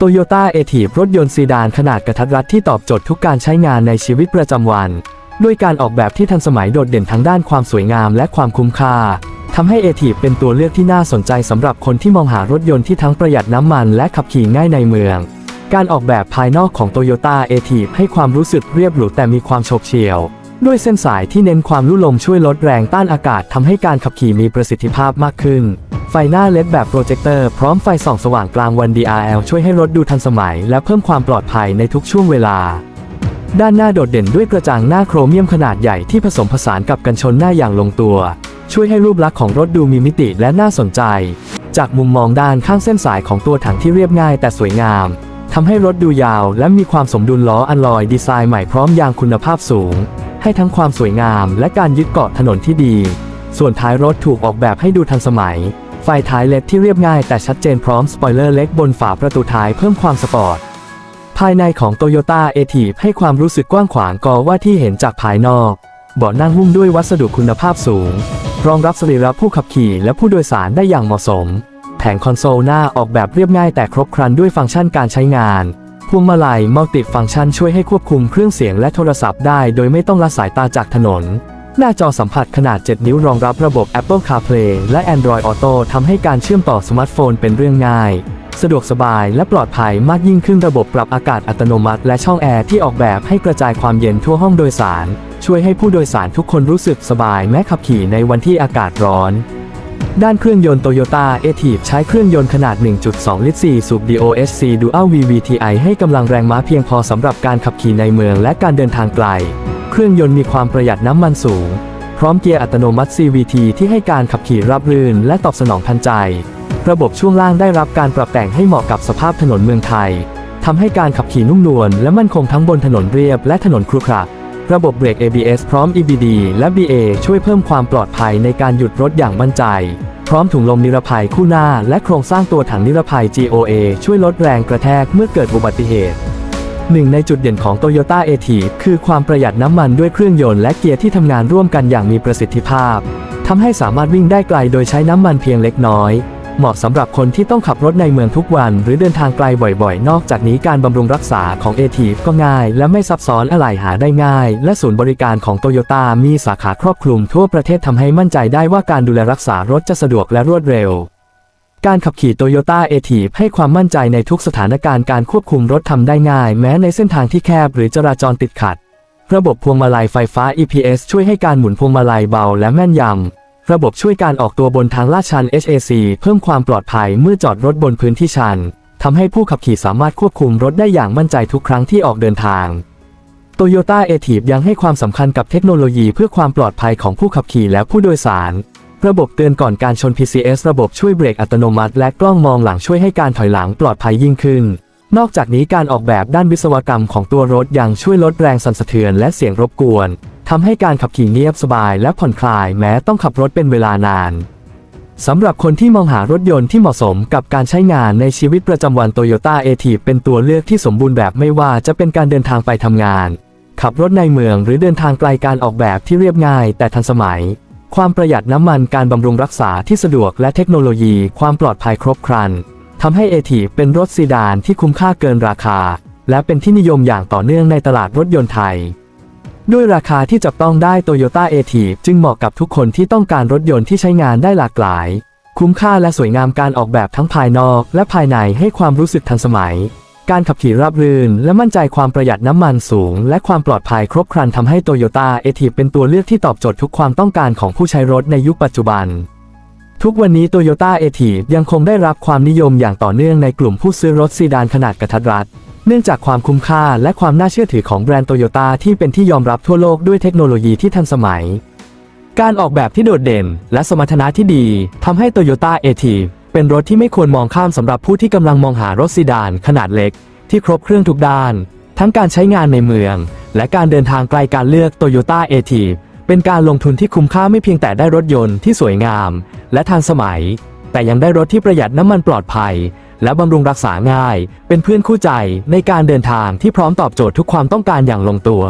โตโยต้าเอทีรถยนต์ซีดานขนาดกระทัดรัดที่ตอบโจทย์ทุกการใช้งานในชีวิตประจำวัน ด้วยการออกแบบที่ทันสมัยโดดเด่นทั้งด้านความสวยงามและความคุ้มค่าทำให้เอทีเป็นตัวเลือกที่น่าสนใจสำหรับคนที่มองหารถยนต์ที่ทั้งประหยัดน้ำมันและขับขี่ง่ายในเมือง การออกแบบภายนอกของ Toyota a t i v ให้ความรู้สึกเรียบหรูแต่มีความโฉบเฉี่ยว ด้วยเส้นสายที่เน้นความลุ่ลมช่วยลดแรงต้านอากาศทำให้การขับขี่มีประสิทธิภาพมากขึ้น ไฟหน้าเล็ดแบบโปรเจคเตอร์พร้อมไฟส่องสว่างกลางวัน DRL ช่วยให้รถดูทันสมัย และเพิ่มความปลอดภัยในทุกช่วงเวลา ด้านหน้าโดดเด่นด้วยกระจังหน้าโครเมียมขนาดใหญ่ที่ผสมผสานกับกันชนหน้าอย่างลงตัว ช่วยให้รูปลักษณ์ของรถดูมีมิติและน่าสนใจ จากมุมมองด้านข้างเส้นสายของตัวถังที่เรียบง่ายแต่สวยงามทำให้รถดูยาวและมีความสมดุลล้ออัลลอยดีไซน์ใหม่พร้อมยางคุณภาพสูง ให้ทั้งความสวยงามและการยึดเกาะถนนที่ดี ส่วนท้ายรถถูกออกแบบให้ดูทันสมัย ไฟท้ายเล็กที่เรียบง่ายแต่ชัดเจนพร้อมสปอยเลอร์เล็กบนฝาประตูท้ายเพิ่มความสปอร์ต ภายในของ Toyota a t i v ให้ความรู้สึกกว้างขวางกอว่าที่เห็นจากภายนอกเบาะนั่งหุ้มด้วยวัสดุคุณภาพสูง รองรับสรีระผู้ขับขี่และผู้โดยสารได้อย่างเหมาะสม แผงคอนโซลหน้าออกแบบเรียบง่ายแต่ครบครันด้วยฟังก์ชันการใช้งานพวงมาลัยมัลติฟังก์ชันช่วยให้ควบคุมเครื่องเสียงและโทรศัพท์ได้โดยไม่ต้องละสายตาจากถนน หน้าจอสัมผัสขนาด 7 นิ้วรองรับระบบ Apple CarPlay และ Android Auto ทำให้การเชื่อมต่อสมาร์ทโฟนเป็นเรื่องง่าย สะดวกสบายและปลอดภัยมากยิ่งขึ้นระบบปรับอากาศอัตโนมัติ และช่องแอร์ที่ออกแบบให้กระจายความเย็นทั่วห้องโดยสาร ช่วยให้ผู้โดยสารทุกคนรู้สึกสบายแม้ขับขี่ในวันที่อากาศร้อน ด้านเครื่องยนต์ Toyota a t i v ใช้เครื่องยนต์ขนาด 1.2 ลิตร 4 สูบ DOHC Dual VVTi ให้กำลังแรงม้าเพียงพอสำหรับการขับขี่ในเมืองและการเดินทางไกล เครื่องยนต์มีความประหยัดน้ำมันสูง พร้อมเกียร์อัตโนมัติ CVT ที่ให้การขับขี่ราบรื่น และตอบสนองทันใจ ระบบช่วงล่างได้รับการปรับแต่งให้เหมาะกับสภาพถนนเมืองไทยทำให้การขับขี่นุ่มนวลและมั่นคงทั้งบนถนนเรียบและถนนครุขระระบบเบรก ABS พร้อม EBD และ BA ช่วยเพิ่มความปลอดภัยในการหยุดรถอย่างมั่นใจ พร้อมถุงลมนิรภัยคู่หน้า และโครงสร้างตัวถังนิรภัย GOA ช่วยลดแรงกระแทกเมื่อเกิดอุบัติเหตุ หนึ่งในจุดเด่นของ Toyota a t i คือความประหยัดน้ำมันด้วยเครื่องยนต์และเกียร์ที่ทำงานร่วมกันอย่างมีประสิทธิภาพทำให้สามารถวิ่งได้ไกลโดยใช้น้ำมันเพียงเล็กน้อย เหมาะสำหรับคนที่ต้องขับรถในเมืองทุกวัน หรือเดินทางไกลบ่อยๆ นอกจากนี้การบำรุงรักษาของ a t i ก็ง่าย และไม่ซับซ้อนอะไหล่หาได้ง่าย และศูนย์บริการของ Toyota มีสาขาครอบคลุมทั่วประเทศทำให้มั่นใจได้ว่าการดูแลรักษารถจะสะดวกและรวดเร็ว การขับขี่ Toyota a t i v ให้ความมั่นใจในทุกสถานการณ์การควบคุมรถทำได้ง่าย แม้ในเส้นทางที่แคบหรือจราจรติดขัด ระบบพวงมาลัยไฟฟ้า EPS ช่วยให้การหมุนพวงมาลัยเบาและแม่นยำ ระบบช่วยการออกตัวบนทางลาดชัน HAC เพิ่มความปลอดภัยเมื่อจอดรถบนพื้นที่ชันทำให้ผู้ขับขี่สามารถควบคุมรถได้อย่างมั่นใจทุกครั้งที่ออกเดินทาง Toyota a t i v ยังให้ความสำคัญกับเทคโนโลยีเพื่อความปลอดภัยของผู้ขับขี่และผู้โดยสาร ระบบเตือนก่อนการชน PCS ระบบช่วยเบรกอัตโนมัติ และกล้องมองหลังช่วยให้การถอยหลังปลอดภัยยิ่งขึ้น นอกจากนี้การออกแบบด้านวิศวกรรมของตัวรถยังช่วยลดแรงสั่นสะเทือนและเสียงรบกวนทำให้การขับขี่เงียบสบายและผ่อนคลายแม้ต้องขับรถเป็นเวลานานสำหรับคนที่มองหารถยนต์ที่เหมาะสมกับการใช้งานในชีวิตประจำวัน Toyota a t i v เป็นตัวเลือกที่สมบูรณ์แบบไม่ว่าจะเป็นการเดินทางไปทำงาน ขับรถในเมืองหรือเดินทางไกลการออกแบบที่เรียบง่ายแต่ทันสมัย ความประหยัดน้ำมันการบำรุงรักษาที่สะดวกและเทคโนโลยีความปลอดภัยครบครันทำให้เอทีเป็นรถซีดานที่คุ้มค่าเกินราคา และเป็นที่นิยมอย่างต่อเนื่องในตลาดรถยนต์ไทย ด้วยราคาที่จับต้องได้ Toyota a t i v จึงเหมาะกับทุกคนที่ต้องการรถยนต์ที่ใช้งานได้หลากหลาย คุ้มค่าและสวยงามการออกแบบทั้งภายนอกและภายในให้ความรู้สึกทันสมัย การขับขี่ราบรื่น และมั่นใจความประหยัดน้ำมันสูง และความปลอดภัยครบครันทำให้ Toyota a t i v เป็นตัวเลือกที่ตอบโจทย์ทุกความต้องการของผู้ใช้รถในยุคปัจจุบัน ทุกวันนี้ Toyota a t i v ยังคงได้รับความนิยมอย่างต่อเนื่องในกลุ่มผู้ซื้อรถซีดานขนาดกระทัดรัดเนื่องจากความคุ้มค่าและความน่าเชื่อถือของแบรนด์โตโยต้าที่เป็นที่ยอมรับทั่วโลกด้วยเทคโนโลยีที่ทันสมัย การออกแบบที่โดดเด่น และสมรรถนะที่ดีทำให้ Toyota a t i v เป็นรถที่ไม่ควรมองข้ามสำหรับผู้ที่กำลังมองหารถซีดานขนาดเล็ก ที่ครบเครื่องทุกด้าน ทั้งการใช้งานในเมือง และการเดินทางไกลการเลือก Toyota a t i v เป็นการลงทุนที่คุ้มค่าไม่เพียงแต่ได้รถยนต์ที่สวยงาม และทันสมัย แต่ยังได้รถที่ประหยัดน้ำมันปลอดภัย และบำรุงรักษาง่าย เป็นเพื่อนคู่ใจในการเดินทางที่พร้อมตอบโจทย์ทุกความต้องการอย่างลงตัว